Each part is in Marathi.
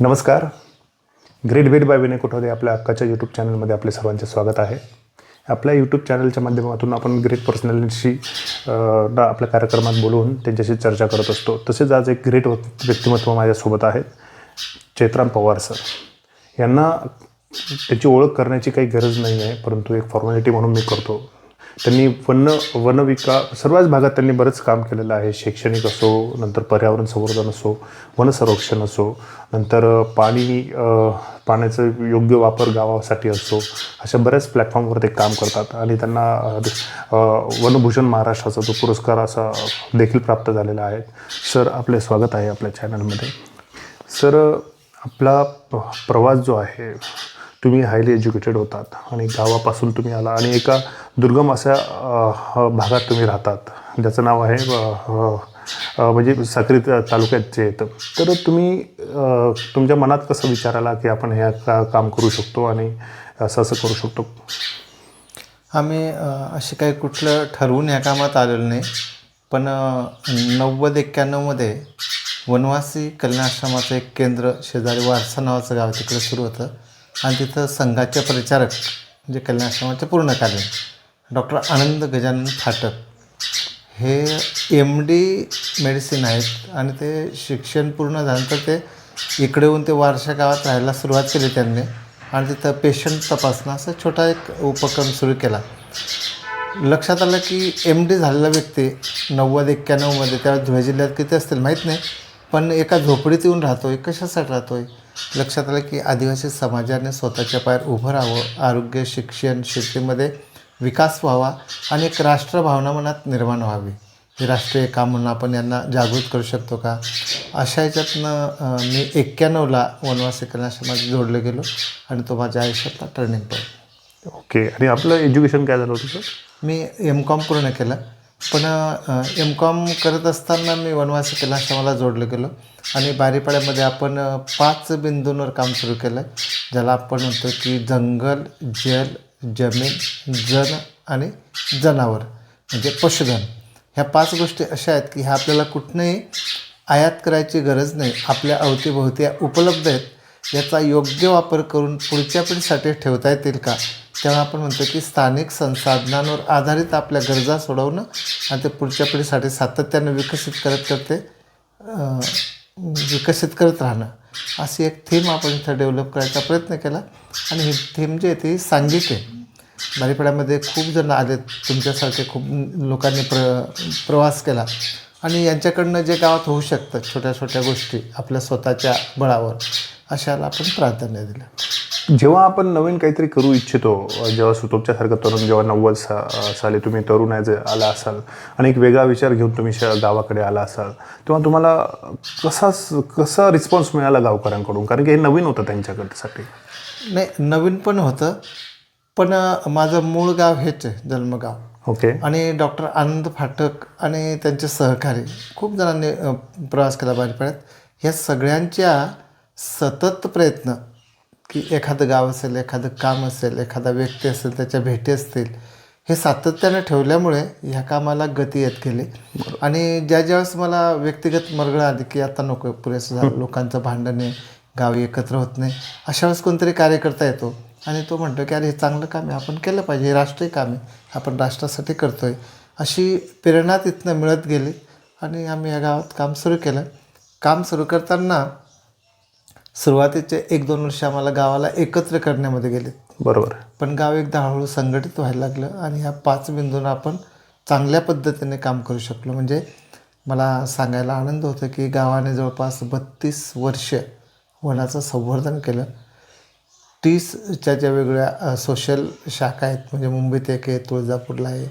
नमस्कार. Great wait by Vinay Kothavade आपल्या अक्काच्या यूट्यूब चॅनलमध्ये आपले सर्वांचे स्वागत आहे. आपल्या यूट्यूब चॅनलच्या माध्यमातून आपण ग्रेट पर्सनॅलिटीशी आपल्या कार्यक्रमात बोलवून त्यांच्याशी चर्चा करत असतो. तसेच आज एक ग्रेट व्यक्तिमत्व माझ्यासोबत आहेत चैत्राम पवार सर. यांना त्याची ओळख करण्याची काही गरज नाही आहे परंतु एक फॉर्मॅलिटी म्हणून मी करतो. त्यांनी वन वनविका सर्वच भागात त्यांनी बरंच काम केलेलं आहे. शैक्षणिक असो नंतर पर्यावरण संवर्धन असो वनसंरक्षण असो नंतर पाणी पाण्याचा पाण्याचं योग्य वापर गावासाठी असो अशा बऱ्याच प्लॅटफॉर्मवर ते काम करतात. आणि त्यांना वनभूषण महाराष्ट्राचा जो पुरस्कार असा देखील प्राप्त झालेला आहे. सर आपले स्वागत आहे आपल्या चॅनलमध्ये सर आपला प्रवास जो आहे तुम्ही हायली एज्युकेटेड होतात आणि गावापासून तुम्ही आला आणि एका दुर्गम अशा भागात तुम्ही राहतात. ज्याचं नाव आहे म्हणजे साक्री तालुक्यातचे तालुक्यात जे येतं तर तुम्ही तुमच्या मनात कसं विचार आला की आपण हे का काम करू शकतो आणि असं असं करू शकतो? आम्ही असे काही कुठलं ठरवून ह्या कामात आलेलो नाही. पण नव्वद एक्क्याण्णवमध्ये वनवासी कल्याण आश्रमाचं एक केंद्र शेजारी वारसा नावाचं गाव तिकडे सुरू होतं. आणि तिथं संघाचे परिचारक म्हणजे कल्याण आश्रमाचे पूर्णकालीन डॉक्टर आनंद गजानन फाटक. हे एम डी मेडिसिन आहेत आणि ते शिक्षण पूर्ण झाल्यानंतर ते इकडे येऊन ते वारशा गावात राहायला सुरुवात केली त्यांनी. आणि तिथं पेशंट तपासणं असं छोटा एक उपक्रम सुरू केला. लक्षात आलं की एम डी झालेला व्यक्ती नव्वद एक्क्याण्णवमध्ये त्या धुळे जिल्ह्यात किती असतील माहीत नाही पण एका झोपडीत येऊन राहतो आहे कशासाठी राहतो आहे लक्षात आलं की आदिवासी समाजाने स्वतःच्या पायावर उभं राहावं आरोग्य शिक्षण शेतीमध्ये विकास व्हावा आणि एक राष्ट्रभावना मनात निर्माण व्हावी. हे राष्ट्रीय काम म्हणून आपण यांना जागृत करू शकतो का? अशा ह्याच्यातनं मी एक्क्याण्णवला वनवासी कल्याणाश्रमात जोडले गेलो आणि तो माझ्या आयुष्यातला टर्निंग पॉईंट ओके. आणि आपलं एज्युकेशन काय झालं होतं सर मी एम कॉम पूर्ण केलं. पण एम कॉम करत असताना मी वनवासी मला जोडलं गेलो. आणि बारीपाड्यामध्ये आपण पाच बिंदूंवर काम सुरू केलं आहे ज्याला आपण म्हणतो की जंगल जल जमीन जन आणि जनावर म्हणजे पशुधन. ह्या पाच गोष्टी अशा आहेत की ह्या आपल्याला कुठनंही आयात करायची गरज नाही. आपल्या अवतीभोवती उपलब्ध आहेत. याचा योग्य वापर करून पुढच्या पिढीसाठी ठेवता येतील का? तेव्हा आपण म्हणतो की स्थानिक संसाधनांवर आधारित आपल्या गरजा सोडवणं आणि ते पुढच्या पिढीसाठी सातत्यानं विकसित करत करते विकसित करत राहणं. अशी एक थीम आपण इथं डेव्हलप करायचा प्रयत्न केला. आणि ही थीम जी आहे ती सांघिक आहे. बारीपाड्यामध्ये खूप जण आले तुमच्यासारखे खूप लोकांनी प्र प्रवास केला. आणि यांच्याकडनं जे गावात होऊ शकतं छोट्या छोट्या गोष्टी आपल्या स्वतःच्या बळावर. अशाला आपण प्राधान्य दिलं. जेव्हा आपण नवीन काहीतरी करू इच्छितो जेव्हा सु- तुमच्यासारखं तरुण जेव्हा नव्वद सा साली तुम्ही तरुण आहे जे आला असाल आणि एक वेगळा विचार घेऊन तुम्ही श गावाकडे आला असाल तेव्हा तुम्हाला कसा कसा रिस्पॉन्स मिळाला गावकऱ्यांकडून? कारण की हे नवीन होतं त्यांच्याकडसाठी. नाही नवीन पण होतं पण माझं मूळ गाव हेच आहे जन्मगाव. ओके. आणि डॉक्टर आनंद फाटक आणि त्यांचे सहकारी खूप जणांनी प्रवास केला बारीपाड्यात ह्या सगळ्यांच्या सतत प्रयत्न की एखादं गाव असेल एखादं काम असेल एखादा व्यक्ती असेल त्याच्या भेटी असतील हे सातत्यानं ठेवल्यामुळे ह्या कामाला गती येत गेली. आणि ज्या ज्यावेळेस मला व्यक्तिगत मरगळ आली की आता नको पुरेसं झालं लोकांचं भांडण आहे गावी एकत्र होत नाही अशा वेळेस कोणतरी कार्यकर्ता येतो आणि तो म्हणतो की अरे हे चांगलं काम आहे आपण केलं पाहिजे हे राष्ट्रीय काम आहे आपण राष्ट्रासाठी करतो आहे अशी प्रेरणा तिथनं मिळत गेली. आणि आम्ही या गावात काम सुरू केलं. काम सुरू करताना सुरुवातीचे एक दोन वर्ष आम्हाला गावाला एकत्र करण्यामध्ये गेले. बरोबर. पण गाव एकदा हळूहळू संघटित व्हायला लागलं आणि ह्या पाच बिंदूंना आपण चांगल्या पद्धतीने काम करू शकलो. म्हणजे मला सांगायला आनंद होतो की गावाने जवळपास बत्तीस वर्ष वनाचं संवर्धन केलं. तीसच्या ज्या वेगळ्या सोशल शाखा आहेत म्हणजे मुंबईत एक आहे तुळजापूरला आहे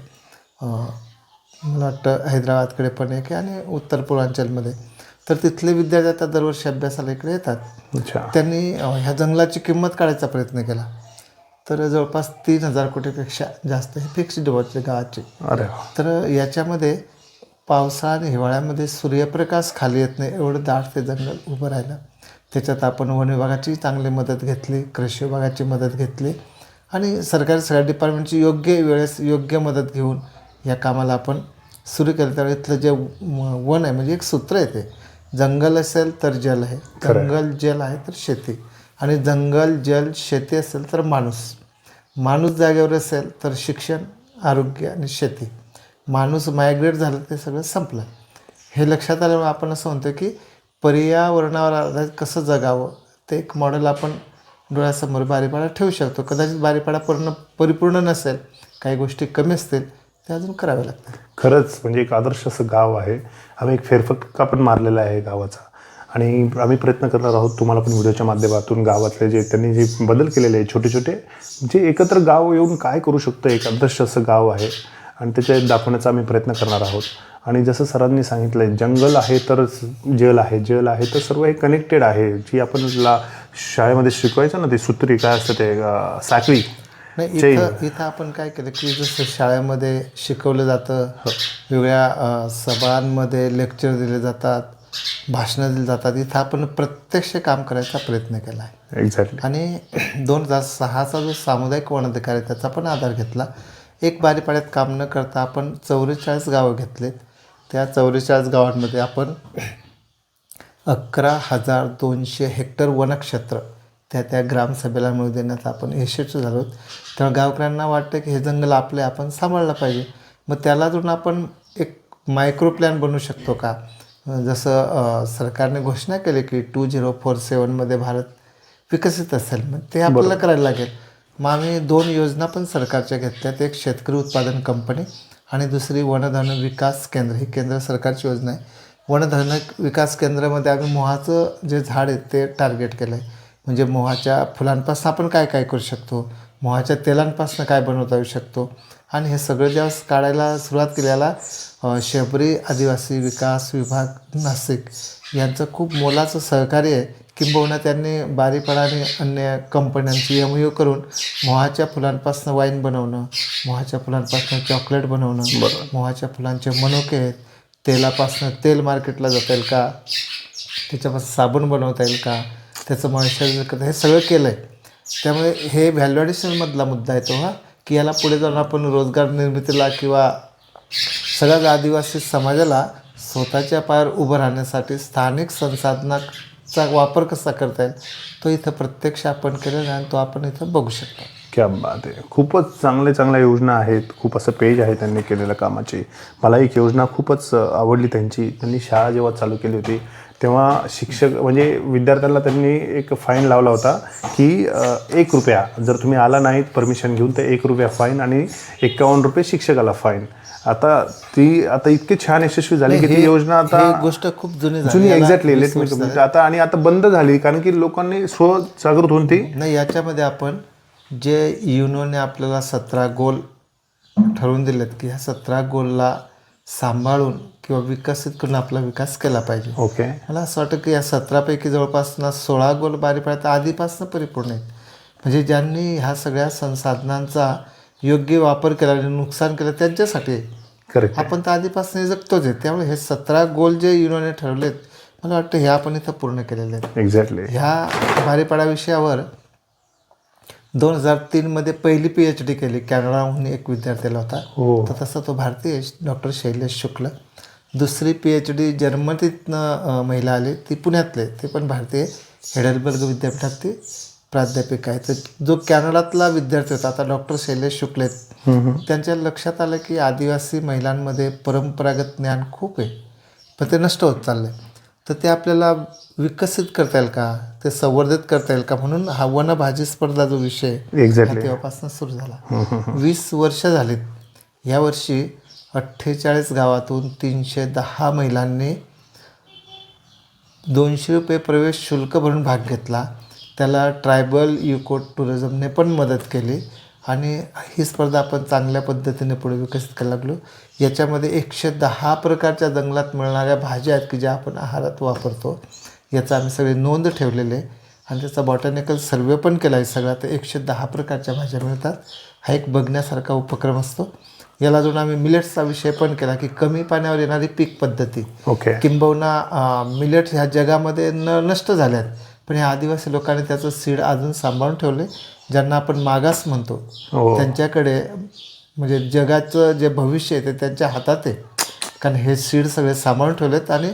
मला वाटतं हैदराबादकडे पण एक आहे आणि उत्तर पूर्वांचलमध्ये. तर तिथले विद्यार्थी आता दरवर्षी अभ्यासाला इकडे येतात. त्यांनी ह्या जंगलाची किंमत काढायचा प्रयत्न केला. तर जवळपास तीन हजार कोटीपेक्षा जास्त हे फिक्स्ड डिपॉझिट गावाची. तर याच्यामध्ये पावसाळा आणि हिवाळ्यामध्ये सूर्यप्रकाश खाली येत नाही एवढं दाट ते जंगल उभं राहिलं. त्याच्यात आपण वन विभागाची चांगली मदत घेतली कृषी विभागाची मदत घेतली आणि सरकारी सगळ्या डिपार्टमेंटची योग्य वेळेस योग्य मदत घेऊन या कामाला आपण सुरू केलं. त्यावेळी इथलं जे वन आहे म्हणजे एक सूत्र आहे ते. जंगल असेल तर जल आहे. जंगल जल आहे तर शेती. आणि जंगल जल शेती असेल तर माणूस. माणूस जागेवर असेल तर शिक्षण आरोग्य आणि शेती. माणूस मायग्रेट झालं ते सगळं संपलं. हे लक्षात आल्यामुळे आपण असं म्हणतो की पर्यावरणावर आधारित कसं जगावं ते एक मॉडेल आपण डोळ्यासमोर बारीपाडा ठेवू शकतो. कदाचित बारीपाडा पूर्ण परिपूर्ण नसेल काही गोष्टी कमी असतील ते अजून करावे लागतात खरंच म्हणजे एक आदर्श असं गाव आहे. आम्ही एक फेरफटका पण मारलेला आहे गावाचा. आणि आम्ही प्रयत्न करणार आहोत तुम्हाला पण व्हिडिओच्या माध्यमातून गावातले जे त्यांनी जे बदल केलेले आहे छोटे छोटे जे एकत्र गाव येऊन काय करू शकतं एक आदर्श असं गाव आहे. आणि त्याच्या दाखवण्याचा आम्ही प्रयत्न करणार आहोत. आणि जसं सरांनी सांगितलं आहे जंगल आहे तर जल आहे जल आहे तर सर्व हे कनेक्टेड आहे. जी आपण ला शाळेमध्ये शिकवायचं ना ते सूत्री काय असतं ते साखळी. नाही. इथं इथं आपण काय केलं? की जसं शाळेमध्ये शिकवलं जातं वेगळ्या अ, सभांमध्ये लेक्चर दिले जातात भाषणं दिली जातात. इथं आपण प्रत्यक्ष काम करायचा प्रयत्न केला आहे एक्झॅक्टली आणि दोन हजार सहाचा जो सामुदायिक वन अधिकार आहे त्याचा पण आधार घेतला. एक बारीपाड्यात काम न करता आपण चौवेचाळीस गावं घेतलेत. त्या चौवेचाळीस गावांमध्ये आपण अकरा हजार दोनशे हेक्टर वनक्षेत्र त्या त्या ग्रामसभेला मिळू देण्यात आपण यशस्वी झालो. त्यामुळे गावकऱ्यांना वाटतं की हे जंगल आपले आपण सांभाळलं पाहिजे. मग त्याला जोडून आपण एक मायक्रो प्लॅन बनवू शकतो का? जसं सरकारने घोषणा केली की टू झिरो फोर सेवनमध्ये भारत विकसित असेल मग ते आपल्याला करायला लागेल. मग आम्ही दोन योजना पण सरकारच्या घेतल्यात. एक शेतकरी उत्पादन कंपनी आणि दुसरी वनधन विकास केंद्र. ही केंद्र सरकारची योजना आहे. वनधन विकास केंद्रामध्ये आम्ही मोहाचं जे झाड आहे ते टार्गेट केलं आहे म्हणजे मोहाच्या फुलांपासून आपण काय काय करू शकतो? मोहाच्या तेलांपासून काय बनवता येऊ शकतो? आणि हे सगळं जेव्हा काढायला सुरुवात केल्याला शबरी आदिवासी विकास विभाग नाशिक यांचं खूप मोलाचं सहकार्य आहे. किंबहुना त्यांनी बारीपाडा आणि अन्य कंपन्यांची एम यू करून मोहाच्या फुलांपासून वाईन बनवणं मोहाच्या फुलांपासून चॉकलेट बनवणं मोहाच्या फुलांचे मनुके आहेत. तेलापासून तेल मार्केटला जाता येईल का? त्याच्यापासून साबण बनवता येईल का? त्याचं मॉइश्चरायझर करतं हे सगळं केलं आहे त्यामुळे हे व्हॅल्यू ॲडिशनमधला मुद्दा येतो हा. की याला पुढे जाऊन आपण रोजगार निर्मितीला किंवा सगळ्याच आदिवासी समाजाला स्वतःच्या पायावर उभं राहण्यासाठी स्थानिक संसाधनाचा वापर कसा करता येईल तो इथं प्रत्यक्ष आपण केलेला आहे आणि तो आपण इथं बघू शकतो. क्या बात आहे. खूपच चांगले चांगल्या योजना आहेत. खूप असं पेज आहे त्यांनी केलेल्या कामाची. मला एक योजना खूपच आवडली त्यांची. त्यांनी शाळा जेव्हा चालू केली होती तेव्हा शिक्षक म्हणजे विद्यार्थ्यांना त्यांनी एक फाईन लावला होता की एक रुपया. जर तुम्ही आला नाहीत परमिशन घेऊन तर एक रुपया फाईन आणि एक्कावन्न रुपये शिक्षकाला फाईन आता ती आता इतकी छान यशस्वी झाली की ती योजना आता गोष्ट खूप जुनी जुनी एक्झॅक्टली लेट मी आता आणि आता बंद झाली कारण की लोकांनी स्वजागृत होऊन ती नाही याच्यामध्ये आपण जे युनोने आपल्याला सतरा गोल ठरवून दिलेत की ह्या सतरा गोलला सांभाळून किंवा विकसित करून आपला विकास केला पाहिजे. ओके. मला असं वाटतं की या सतरापैकी जवळपास ना सोळा गोल बारीपर्यंत आधीपासून परिपूर्ण आहेत. म्हणजे ज्यांनी ह्या सगळ्या संसाधनांचा योग्य वापर केला आणि नुकसान केलं त्यांच्यासाठी. करेक्ट. आपण तर आधीपासून जगतोच आहे त्यामुळे हे सतरा गोल जे युनोने ठरवलेत मला वाटतं हे आपण इथं पूर्ण केलेले आहेत. एक्झॅक्टली ह्या बारीपाडा विषयावर दोन हजार तीनमध्ये पहिली पी एच डी केली. कॅनडाहून एक विद्यार्थ्याला होता. हो. तर तसा तो भारतीय डॉक्टर शैलेश शुक्ल. दुसरी पी एच डी जर्मनीतनं महिला आली. ती पुण्यातले. ते पण भारतीय. हेडलबर्ग विद्यापीठात ती प्राध्यापिका आहे. तर जो कॅनडातला विद्यार्थी होता आता डॉक्टर शैलेश शुक्ल आहेत. त्यांच्या लक्षात आलं की आदिवासी महिलांमध्ये परंपरागत ज्ञान खूप आहे. पण ते नष्ट होत चाललं आहे तर ते आपल्याला विकसित करता येईल का? ते संवर्धित करता येईल का? म्हणून हा वनभाजी स्पर्धा जो विषय एक्झॅक्टली तेव्हापासून सुरू झाला. वीस वर्ष झालीत. यावर्षी अठ्ठेचाळीस गावातून तीनशे दहा महिलांनी दोनशे रुपये प्रवेश शुल्क भरून भाग घेतला. त्याला ट्रायबल युको टुरिझमने पण मदत केली. आणि ही स्पर्धा आपण चांगल्या पद्धतीने पुढे विकसित करायला लागलो. याच्यामध्ये एकशे दहा प्रकारच्या जंगलात मिळणाऱ्या भाज्या आहेत की ज्या आपण आहारात वापरतो याचा आम्ही सगळे नोंद ठेवलेले आहे. आणि त्याचा बॉटॅनिकल सर्वे पण केला आहे सगळा. तर एकशे दहा प्रकारच्या भाज्या मिळतात. हा एक बघण्यासारखा उपक्रम असतो. याला जोडून आम्ही मिलेट्सचा विषय पण केला की कमी पाण्यावर येणारी पीक पद्धती. ओके किंबहुना मिलेट्स ह्या जगामध्ये न नष्ट झाल्यात. पण ह्या आदिवासी लोकांनी त्याचं सीड अजून सांभाळून ठेवले ज्यांना आपण मागास म्हणतो हो. त्यांच्याकडे म्हणजे जगाचं जे भविष्य आहे ते त्यांच्या हातात आहे. कारण हे सीड सगळे सांभाळून ठेवलेत आणि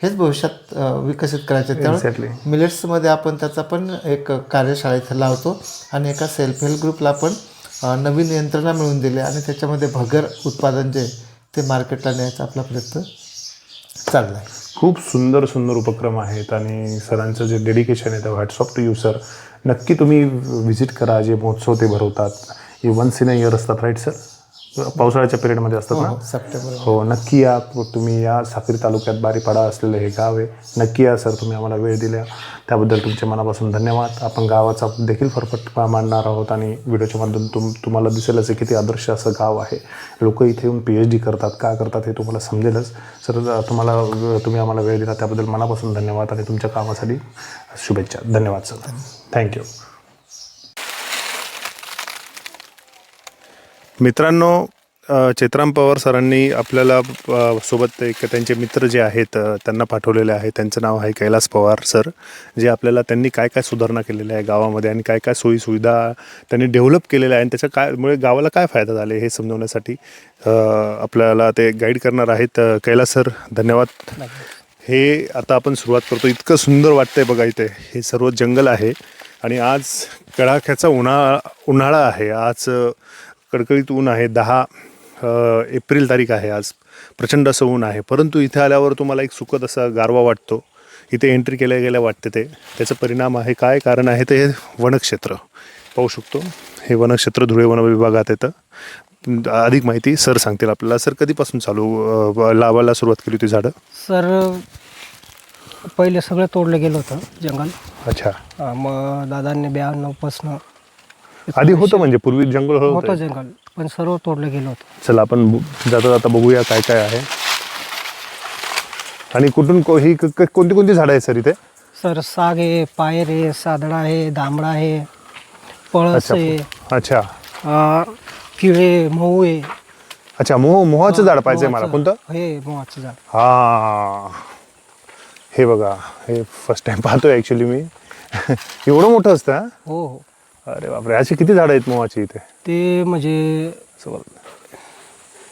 हेच भविष्यात विकसित करायचे. त्यामुळे मिलेट्समध्ये आपण त्याचा पण एक कार्यशाळा इथं लावतो आणि एका सेल्फ हेल्प ग्रुपला पण नवीन यंत्रणा मिळवून दिली आणि त्याच्यामध्ये भगर उत्पादन जे आहे, ते मार्केटला न्यायचा आपला प्रयत्न चालला आहे खूप सुंदर सुंदर उपक्रम आहेत आणि सरांचं जे डेडिकेशन आहे ते व्हॉट्सअप टू यू सर नक्की तुम्ही व्हिजिट करा जे महोत्सव ते भरवतात. हे वन्स इन अ इयर असतात राईट सर पावसाळ्याच्या पिरियडमध्ये असतात ना? हो, सप्टेंबर. हो नक्की या तुम्ही या साक्री तालुक्यात बारीपाडा असलेलं हे गाव आहे. नक्की या सर तुम्ही आम्हाला वेळ दिल्या. त्याबद्दल तुमच्या मनापासून धन्यवाद. आपण गावाचा देखील फरफट मांडणार आहोत आणि व्हिडिओच्या माध्यमातून तुम तुम्हाला दिसेलच आहे किती आदर्श असं गाव आहे. लोक इथे येऊन पी एच डी करतात. का करतात हे तुम्हाला समजेलच. सर तुम्हाला तुम्ही आम्हाला वेळ दिला. त्याबद्दल मनापासून धन्यवाद आणि तुमच्या कामासाठी शुभेच्छा. धन्यवाद सर. थँक्यू मित्रांनो चेत्राम चेतराम पवार सरांनी आपल्याला सोबत एक त्यांचे मित्र जे आहेत त्यांना पाठवलेले आहे. त्यांचं नाव आहे कैलास पवार सर जे आपल्याला त्यांनी काय काय सुधारणा केलेल्या आहे गावामध्ये आणि काय काय सोयीसुविधा त्यांनी डेव्हलप केलेल्या आहे आणि त्याच्या काय मुळे गावाला काय फायदा झाले हे समजवण्यासाठी आपल्याला ते गाईड करणार आहेत. कैलास सर धन्यवाद. हे आता आपण सुरुवात करतो. इतकं सुंदर वाटतंय बघा इथे. हे सर्व जंगल आहे आणि आज कडाक्याचा उन्हाळा उन्हाळा आहे. आज कडकडीत ऊन आहे. दहा एप्रिल तारीख आहे आज. प्रचंड असं ऊन आहे. परंतु इथे आल्यावर तुम्हाला एक सुखद असा गारवा वाटतो. इथे एंट्री केल्या गेल्या वाटते ते. त्याचा परिणाम आहे. काय कारण आहे ते? वनक्षेत्र. पाहू शकतो. हे वनक्षेत्र धुळे वन विभागात येतं. अधिक माहिती सर सांगतील आपल्याला. सर कधीपासून चालू लावायला सुरुवात केली होती झाडं? सर पहिले सगळं तोडलं गेलं होतं जंगल. अच्छा. मग दादांनी ब्याण्णवपासनं आधी होतं म्हणजे पूर्वी जंगल होतं होतं जंगल पण सर्व तोडलं गेलं होतं. चला आपण बु- जाता जाता बघूया काय काय आहे. आणि कुठून को- ही क- क- कोणती कोणती झाडं आहेत सर इथे? सर साग आहे पायर आहे सादडा आहे दांबडा आहे पळस अच्छा आहे अच्छा. अं, किळे मोहू आहे. अच्छा मोह मोहाचं झाड पाहिजे मला. मोहाचं- कोणतं? हे मोहाचं झाड. हा. हे बघा हे फर्स्ट टाइम पाहतोय ॲक्च्युली मी. एवढं मोठं असतं हा? हो हो. अरे बापरे अशी किती झाडं आहेत मोहाची इथे? ते म्हणजे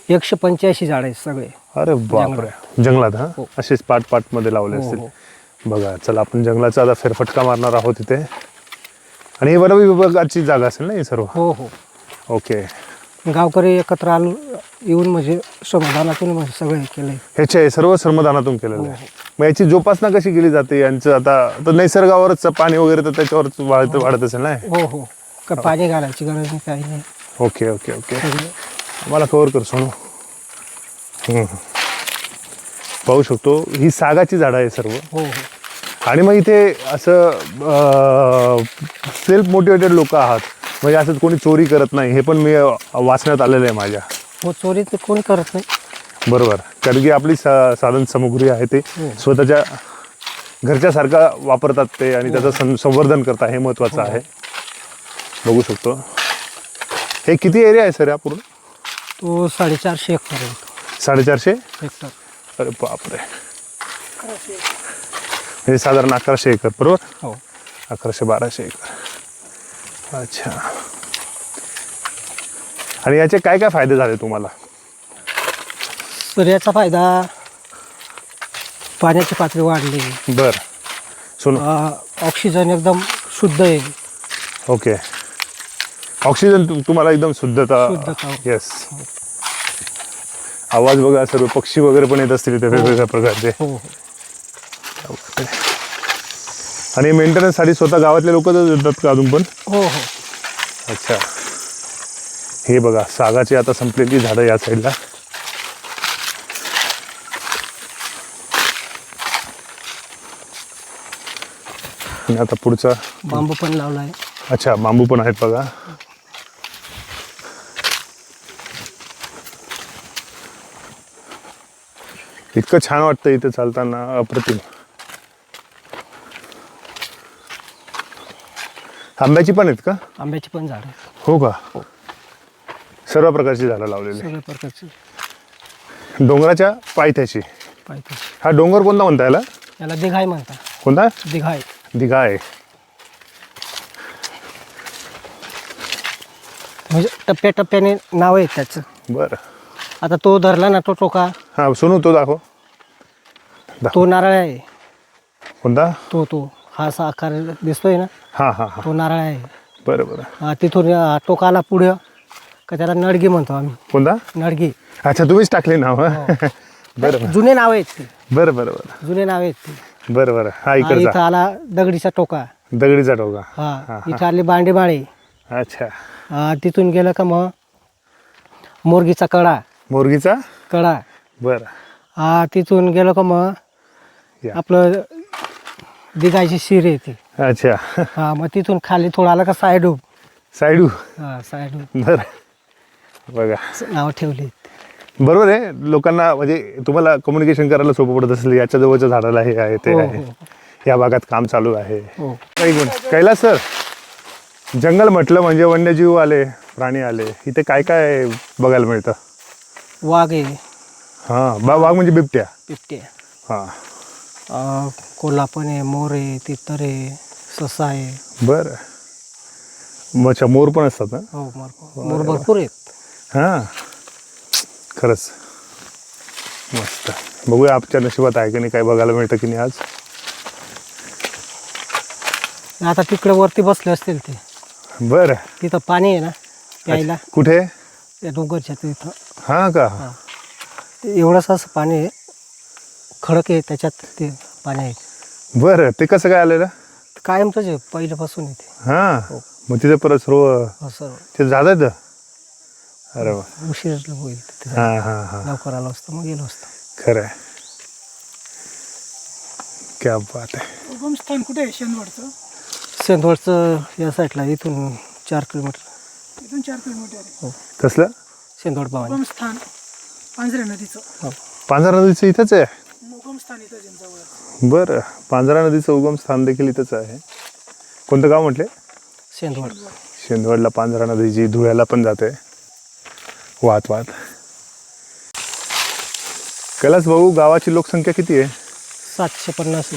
एकशे पंच्याऐंशी झाड आहेत सगळे. अरे बापरे. जंगलात. हा? हो. असेच पाट पाटमध्ये लावले हो, असतील. हो. बघा चला आपण जंगलाचा आता फेरफटका मारणार आहोत इथे. आणि हे वन विभागाची जागा असेल ना ही सर्व? हो हो. ओके. गावकरी एकत्र आलो येऊन म्हणजे समाधानातून म्हणजे सगळं हे केलंय. ह्याचे सर्व श्रमदानातून केलेलं आहे. मग याची जोपासना कशी केली जाते? यांचं आता तर नैसर्गावरच पाणी वगैरे तर त्याच्यावरच वाढत वाढत असेल ना? हो हो. का पाणी घालायची गरज नाही काही नाही. Okay okay okay. मला कव्हर कर सोनू. हम्म. पाहू शकतो ही सागाची झाडं आहे सर्व. हो हो. आणि मग इथे असं सेल्फ मोटिवेटेड लोक आहात. म्हणजे असं कोणी चोरी करत नाही हे पण मी वाचण्यात आलेलं आहे माझ्या. हो चोरी तर कोणी करत नाही. बरोबर. कारण की आपली सा साधन सामुग्री आहे ते. स्वतःच्या घरच्यासारखा वापरतात ते आणि त्याचं सं संवर्धन करतात हे महत्त्वाचं आहे. बघू शकतो. हे किती एरिया आहे सर या पूर्ण? तो साडेचारशे हेक्टर साडेचारशे? हेक्टर. अरे बापरे. हे साधारण अकराशे एकर बरोबर? हो. अकराशे बाराशे एकर. अच्छा. आणि याचे काय काय फायदे झाले तुम्हाला? तर याचा फायदा पाण्याची पातळी वाढली. बर. सोनू. अं, ऑक्सिजन एकदम शुद्ध आहे. ओके. ऑक्सिजन तु- तुम्हाला एकदम शुद्धता. शुद्धता. येस आवाज बघा सर्व पक्षी वगैरे पण येत असतील इथे वेगवेगळ्या प्रकारचे. हो. हो आणि मेंटेनन्ससाठी स्वतः गावातले लोक देतात का अजून पण? हो हो. अच्छा. हे बघा सागाची आता संपलेली झाडं या साईडला. आता पुढचा बांबू पण लावला आहे अच्छा बांबू पण आहेत बघा. इतकं छान वाटतं इथे चालताना अप्रतिम. आंब्याची पण आहेत का? आंब्याची पण झाड हो का? सर्व प्रकारची झाडं लावलेली सगळ्या प्रकारचे. डोंगराच्या पायथ्याशी. पाहिजे हा डोंगर कोणता म्हणता याला? याला दिघाई म्हणतात कोणता? दिघाई. दिघा आहे म्हणजे टप्प्याटप्प्याने नाव आहे त्याचं. बरं. आता तो धरला ना तो टोका. हा सोनू तो दाखव. तो नारळ आहे. कोणता? तो तो. हा असा आकार दिसतोय ना? हां हां हां. तो नारळ आहे. बरं बरं. हा, तिथून टोकाला पुढं का त्याला नडगी म्हणतो आम्ही. कोणता? नडगी. अच्छा तुम्हीच टाकले नाव हं? बरं जुने नाव आहेत ते. बरं बरं बरं. जुने नाव आहेत ते. बरं बरं. हा हा, इकडचा. इथं आला दगडीचा टोका. दगडीचा टोका. हा इथं आली बांडेमाळे अच्छा. हा, तिथून गेलं का मग? मोरगीचा कडा. मोरगीचा? कडा. बरं. हा तिथून गेलं का मग? या. आपलं दिगायची शिर येते अच्छा. हा मग तिथून खाली थोडं आलं का सायडूब. सायडू हा सायडूब. बरं. बघा. नाव ठेवली. बरोबर आहे. लोकांना म्हणजे तुम्हाला कम्युनिकेशन करायला सोपं पडत असेल याच्या जवळच्या झाडाला हे आहे ते हो, आहे. हो. या भागात काम चालू आहे. हो. काही गुण. कैलास सर जंगल म्हटलं म्हणजे वन्यजीव आले प्राणी आले. इथे काय काय बघायला मिळतं? वाघ आहे. हां बा वाघ म्हणजे बिबट्या. बिबटे हां. अं, कोल्हा पण आहे मोर आहे तितर आहे ससा आहे. बरं. मग अच्छा मोर पण असतात ना? हो मोर मोर भरपूर आहेत. हां. खरंच. मस्त. बघूया आमच्या नशिबात आहे की नाही काय बघायला मिळतं की नाही आज. आता तिकडे वरती बसले असतील ते. बरं. तिथं पाणी आहे ना प्यायला. कुठे? त्या डोंगरच्या तिथं हां का? ते एवढंच असं पाणी आहे. खडक आहे त्याच्यात ते पाणी आहे. बरं. ते कसं काय आलेलं? कायमचंच आहे पहिल्यापासून येते हां. मग तिथे परत सर्व असं ते जातात अरे वा. उशीर होईल तिथे. हां हां हां. लवकर आलो असतं मग गेलो असतं. खरं आहे. क्या बात आहे. उगमस्थान कुठे आहे शेंदवडचं? सेंदवडचं या साईडला इथून चार किलोमीटर. इथून चार किलोमीटर आहे. कसलं? सेंदवड भवानी. उगमस्थान पांजरे नदीचं. हो. पांझरा नदीचं इथंच आहे? उगमस्थान इथं आहे जवळ बरं. पांझरा नदीचं उगम स्थान देखील इथंच आहे. कोणतं गाव म्हटले? सेंदवड शेंदवडला पांझरा नदी जी धुळ्याला पण जाते. वाहत वाहत कैलास भाऊ गावाची लोकसंख्या किती आहे? सातशे पन्नास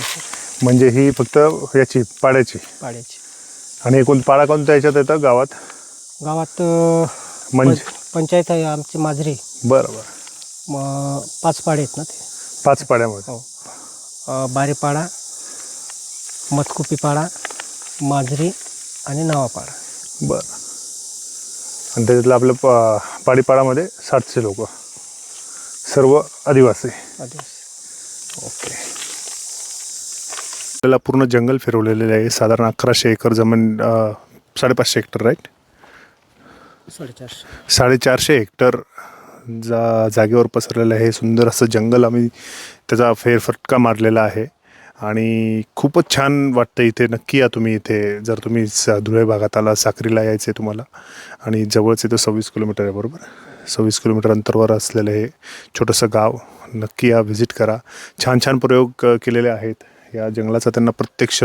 म्हणजे ही फक्त याची पाड्याची. पाड्याची. आणि एकूण पाडा कोणत्या याच्यात येतं गावात? गावात अं, म्हणजे? पंचायत आहे आमची माजरी. बरं बरं मग पाच पाडे आहेत ना ते. पाच पाड्यामध्ये. हो. अं, बारेपाडा मतकुपीपाडा माजरी आणि नावापाडा. बरं. आणि त्याच्यातलं आपलं पा पाडीपाडामध्ये सातशे लोक. सर्व आदिवासी. ओके. आपल्याला पूर्ण जंगल फिरवलेलं आहे. साधारण अकराशे एकर जमीन साडेपाचशे हेक्टर राईट? साडेचारशे. साडेचारशे हेक्टर जा जागेवर पसरलेलं आहे. सुंदर असं जंगल आम्ही त्याचा फेरफटका मारलेला आहे. आणि खूपच छान वाटतं इथे. नक्की या तुम्ही इथे. जर तुम्ही सा धुळे भागात आला साक्रीला यायचं आहे तुम्हाला आणि जवळच इथं सव्वीस किलोमीटर आहे बरोबर? सव्वीस किलोमीटर अंतरवर असलेलं हे छोटंसं गाव नक्की या व्हिजिट करा. छान छान प्रयोग केलेले आहेत. या जंगलाचा त्यांना प्रत्यक्ष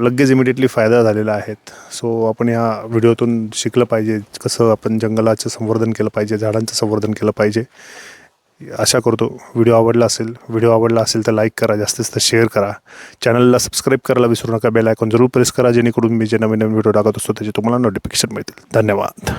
लगेच इमिडिएटली फायदा झालेला आहेत सो आपण या व्हिडिओतून शिकलं पाहिजे. कसं आपण जंगलाचं संवर्धन केलं पाहिजे झाडांचं संवर्धन केलं पाहिजे. आशा करतो व्हिडिओ आवडला असेल. व्हिडिओ आवडला असेल तर लाईक करा जास्तीत जास्त शेअर करा. चॅनलला सबस्क्राईब करायला विसरू नका. बेल आयकॉन जरूर प्रेस करा जेणेकरून मी जे नवीन नवीन व्हिडिओ टाकत असतो त्याचे तुम्हाला नोटिफिकेशन मिळतील. धन्यवाद.